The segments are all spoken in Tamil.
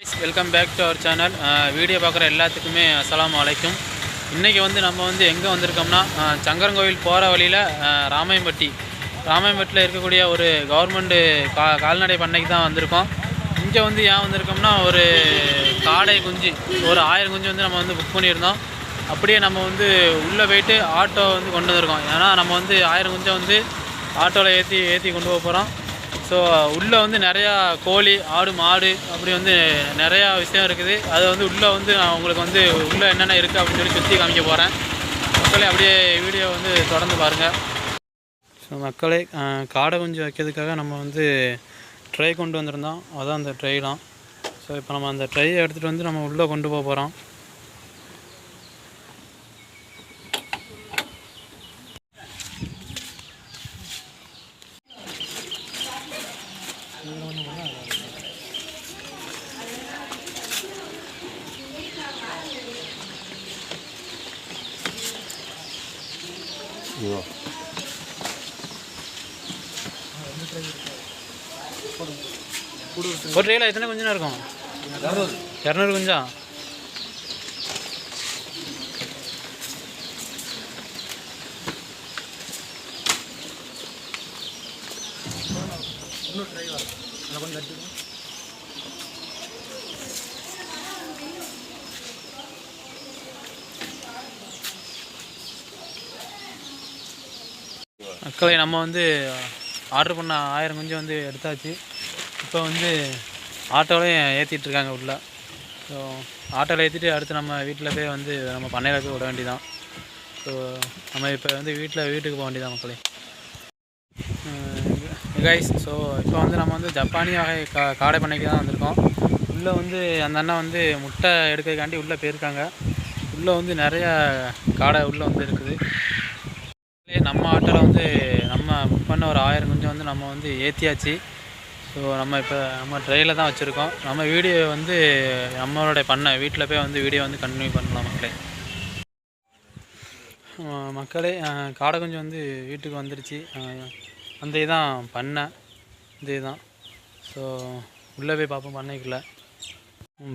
Welcome back to our channel video பார்க்குற எல்லாத்துக்குமே அஸ்லாம் வலைக்கும் இன்றைக்கி வந்து நம்ம வந்து எங்கே வந்திருக்கோம்னா சங்கரங்கோவில் போகிற வழியில் ராமையம்பட்டி ராமாயம்பட்டி. ராமாயம்பட்டியில் இருக்கக்கூடிய ஒரு கவர்மெண்ட்டு கா கால்நடை பண்ணைக்கு தான் வந்திருக்கோம். இங்கே வந்து ஏன் வந்திருக்கோம்னா ஒரு காடை குஞ்சு ஒரு ஆயிரம் குஞ்சு வந்து நம்ம வந்து புக் பண்ணியிருந்தோம். அப்படியே நம்ம வந்து உள்ளே போயிட்டு ஆட்டோ வந்து கொண்டு வந்திருக்கோம். ஏன்னா நம்ம வந்து ஆயிரம் குஞ்சை வந்து ஆட்டோவில் ஏற்றி ஏற்றி கொண்டு போக போகிறோம் ஸோ உள்ளே வந்து நிறையா கோழி ஆடு மாடு அப்படி வந்து நிறையா விஷயம் இருக்குது. அது வந்து உள்ளே வந்து நான் உங்களுக்கு வந்து உள்ளே என்னென்ன இருக்குது அப்படின்னு சொல்லி சுற்றி காமிக்க போகிறேன் மக்களே அப்படியே வீடியோ வந்து தொடர்ந்து பாருங்கள் ஸோ மக்களே காடை குஞ்சு வைக்கிறதுக்காக நம்ம வந்து ட்ரை கொண்டு வந்திருந்தோம். அதான் அந்த ட்ரை தான். ஸோ இப்போ நம்ம அந்த ட்ரையை எடுத்துகிட்டு வந்து நம்ம உள்ளே கொண்டு போக போகிறோம் ஒரு ட்ரையில் எத்தனை குஞ்சுனா இருக்கும்? இரநூறு குஞ்சா? மக்களை நம்ம வந்து ஆர்டர் பண்ண ஆயிரம் குஞ்சு வந்து எடுத்தாச்சு. இப்போ வந்து ஆட்டோலையும் ஏற்றிட்டு இருக்காங்க உள்ள. ஸோ ஆட்டோவில் ஏற்றிட்டு அடுத்து நம்ம வீட்டில் போய் வந்து நம்ம பண்ணையில் போய் விட வேண்டியதான் ஸோ நம்ம இப்போ வந்து வீட்டில் வீட்டுக்கு போக வேண்டியதான் மக்களே. கைஸ் ஸோ இப்போ வந்து நம்ம வந்து ஜப்பானிய வகை கா காடை பண்ணைக்கு தான் வந்திருக்கோம். உள்ளே வந்து அந்த அண்ணா வந்து முட்டை எடுக்கிறதுக்காண்டி உள்ளே போயிருக்காங்க. உள்ளே வந்து நிறையா காடை உள்ளே வந்து இருக்குது. நம்ம ஆட்டோவில் வந்து நம்ம புக் பண்ண ஒரு ஆயிரம் குஞ்சம் வந்து நம்ம வந்து ஏற்றியாச்சு ஸோ நம்ம இப்போ நம்ம ட்ரெயினில் தான் வச்சுருக்கோம். நம்ம வீடியோ வந்து நம்மளோட பண்ண வீட்டில் போய் வந்து வீடியோ வந்து கண்டினியூ பண்ணலாம் மக்களே. மக்களே காடை குஞ்சு வந்து வீட்டுக்கு வந்துருச்சு. அந்த இதான் பண்ணேன் இந்த இதுதான் ஸோ உள்ளே போய் பார்ப்போம் பண்ணைக்குள்ளே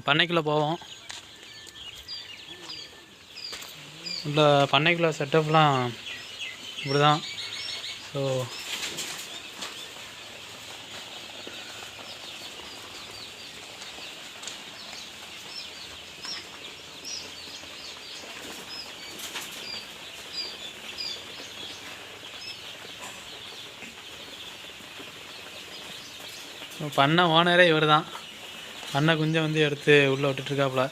பண்ணைக்குள்ளே போவோம். உள்ள பண்ணைக்குள்ளே செட்டப்லாம் இப்படி தான் ஸோ பண்ண ஓனரே இவர் தான் பண்ணை குஞ்சை வந்து எடுத்து உள்ளே விட்டுட்ருக்காப்புல.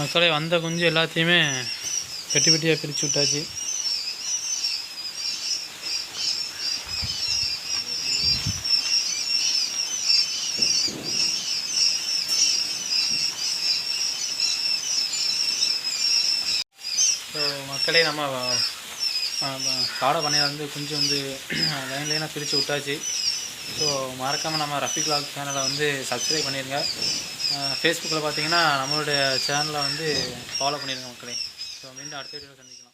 மக்களே வந்த குஞ்சு எல்லாத்தையுமே பெட்டி பெட்டியாக பிரித்து விட்டாச்சு ஸோ மக்களே நம்ம காடை பண்ணையில் வந்து குஞ்சு வந்து லைன் லைனாக பிரித்து விட்டாச்சு. ஸோ மறக்காமல் நம்ம ரஃபி கிளாக் சேனலை வந்து சப்ஸ்கிரைப் பண்ணிடுங்க ஃபேஸ்புக்கில் பார்த்தீங்கன்னா நம்மளுடைய சேனலை வந்து ஃபாலோ பண்ணிடுங்க மக்களே. ஸோ மீண்டும் அடுத்த வீடியோவில் சந்திக்கலாம்.